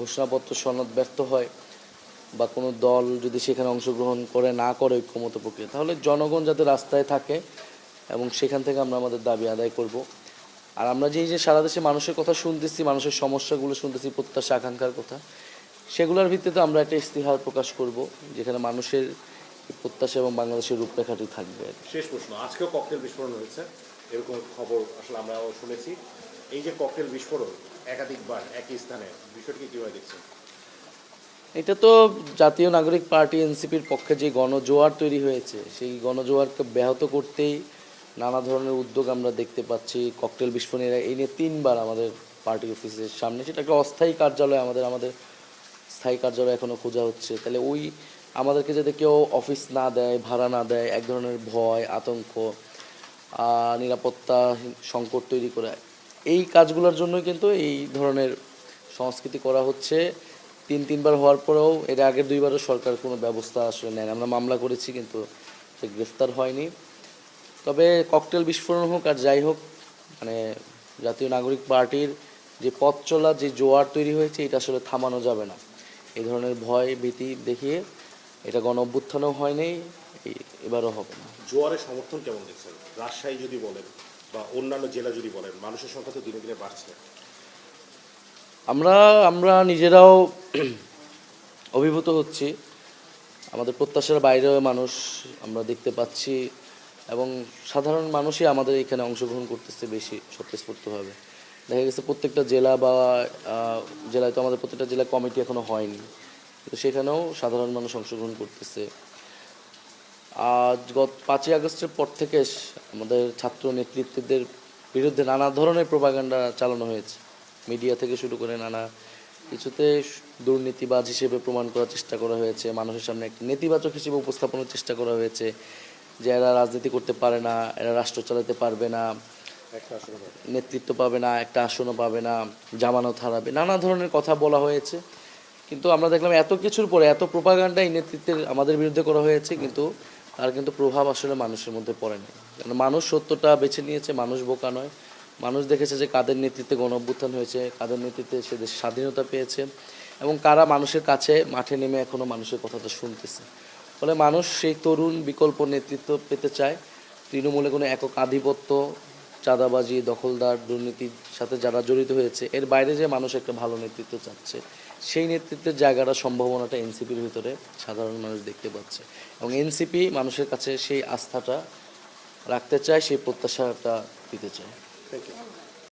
ঘোষণাপত্র, সনদ ব্যর্থ হয় বা কোনো দল যদি সেখানে অংশগ্রহণ করে, না করে ঐক্যমত প্রক্রিয়া, তাহলে জনগণ যাতে রাস্তায় থাকে এবং সেখান থেকে আমরা আমাদের দাবি আদায় করব। আর আমরা যে এই যে সারা দেশে মানুষের কথা শুনতেছি, মানুষের সমস্যাগুলো শুনতেছি, প্রত্যাশা, আকাঙ্ক্ষার কথা, সেগুলোর ভিত্তিতে আমরা একটা ইস্তিহার প্রকাশ করব, যেখানে মানুষের প্রত্যাশা এবং বাংলাদেশের রূপরেখাটি থাকবে। শেষ প্রশ্ন, আজকেও ককটেল বিস্ফোরণ হয়েছে, এরকম খবর আসলে আমরাও শুনেছি। এই যে ককটেল বিস্ফোরণ, একাধিকবার একই স্থানে, বিষয়টিকে দেখছেন? এটা তো জাতীয় নাগরিক পার্টি এনসিপির পক্ষে যে গণজোয়ার তৈরি হয়েছে, সেই গণজোয়ারকে ব্যাহত করতেই নানা ধরনের উদ্যোগ আমরা দেখতে পাচ্ছি ককটেল বিস্ফোরণের এই নিয়ে তিনবার আমাদের পার্টি অফিসের সামনে, সেটা একটা অস্থায়ী কার্যালয়, আমাদের আমাদের স্থায়ী কার্যালয় এখনও খোঁজা হচ্ছে। তাহলে ওই আমাদেরকে যাতে কেউ অফিস না দেয়, ভাড়া না দেয়, এক ধরনের ভয়, আতঙ্ক নিরাপত্তা সংকট তৈরি করে এই কাজগুলোর জন্য কিন্তু এই ধরনের সংস্কৃতি করা হচ্ছে। তিন, তিনবার হওয়ার পরেও এর আগের দুইবারও সরকার কোনো ব্যবস্থা আসলে নেয় আমরা মামলা করেছি কিন্তু সে গ্রেফতার হয়নি। তবে ককটেল বিস্ফোরণ হোক আর যাই হোক মানে জাতীয় নাগরিক পার্টির যে পথ চলা, যে জোয়ার তৈরি হয়েছে, এটা আসলে থামানো যাবে না। এই ধরনের ভয়, ভীতি দেখিয়ে এটা গণ অভ্যুত্থানও হয়নি এবারও হবে না। জোয়ারের সমর্থন কেমন দেখছেন? রাজশাহী যদি বলেন। বা অন্যান্য জেলা যদি বলেন, মানুষের সংখ্যা তো দিনে দিনে বাড়ছে। আমরা আমরা নিজেরাও অভিভূত হচ্ছি। আমাদের প্রত্যাশার বাইরেও মানুষ আমরা দেখতে পাচ্ছি এবং সাধারণ মানুষই আমাদের এখানে অংশগ্রহণ করতেছে বেশি, স্বতঃস্ফূর্তভাবে। দেখা গেছে প্রত্যেকটা জেলা বা জেলায় তো আমাদের প্রত্যেকটা জেলা কমিটি এখনও হয়নি। কিন্তু সেখানেও সাধারণ মানুষ অংশগ্রহণ করতেছে। আজ গত পাঁচই আগস্টের পর থেকে আমাদের ছাত্র নেতৃত্বদের বিরুদ্ধে নানা ধরনের প্রোপাগান্ডা চালানো হয়েছে মিডিয়া থেকে শুরু করে নানা কিছুতে দুর্নীতিবাজ হিসেবে প্রমাণ করার চেষ্টা করা হয়েছে মানুষের সামনে একটা নেতিবাচক হিসেবে উপস্থাপনের চেষ্টা করা হয়েছে যে এরা রাজনীতি করতে পারে না এরা রাষ্ট্র চালাতে পারবে না। নেতৃত্ব পাবে না একটা আসনও পাবে না জামানত হারাবে নানা ধরনের কথা বলা হয়েছে কিন্তু আমরা দেখলাম এত কিছুর পরে এত প্রোপাগান্ডা এই নেতৃত্বের আমাদের বিরুদ্ধে করা হয়েছে কিন্তু তার কিন্তু প্রভাব আসলে মানুষের মধ্যে পড়ে পড়েনি। কারণ মানুষ সত্যটা বেছে নিয়েছে, মানুষ বোকা নয়। মানুষ দেখেছে যে কাদের নেতৃত্বে গণ অভ্যুত্থান হয়েছে, কাদের নেতৃত্বে সে দেশ স্বাধীনতা পেয়েছে এবং কারা মানুষের কাছে মাঠে নেমে এখনও মানুষের কথাটা শুনতেছে। ফলে মানুষ সেই তরুণ বিকল্প নেতৃত্ব পেতে চায়। তৃণমূলে কোনো একক আধিপত্য চাঁদাবাজি, দখলদার দুর্নীতির সাথে যারা জড়িত হয়েছে, এর বাইরে যে মানুষ একটা ভালো নেতৃত্ব চাচ্ছে, সেই নেতৃত্বের জায়গাটা সম্ভাবনাটা এনসিপির ভিতরে সাধারণ মানুষ দেখতে পাচ্ছে। এবং এনসিপি মানুষের কাছে সেই আস্থাটা রাখতে চায়, সেই প্রত্যাশাটা দিতে চায়। Thank you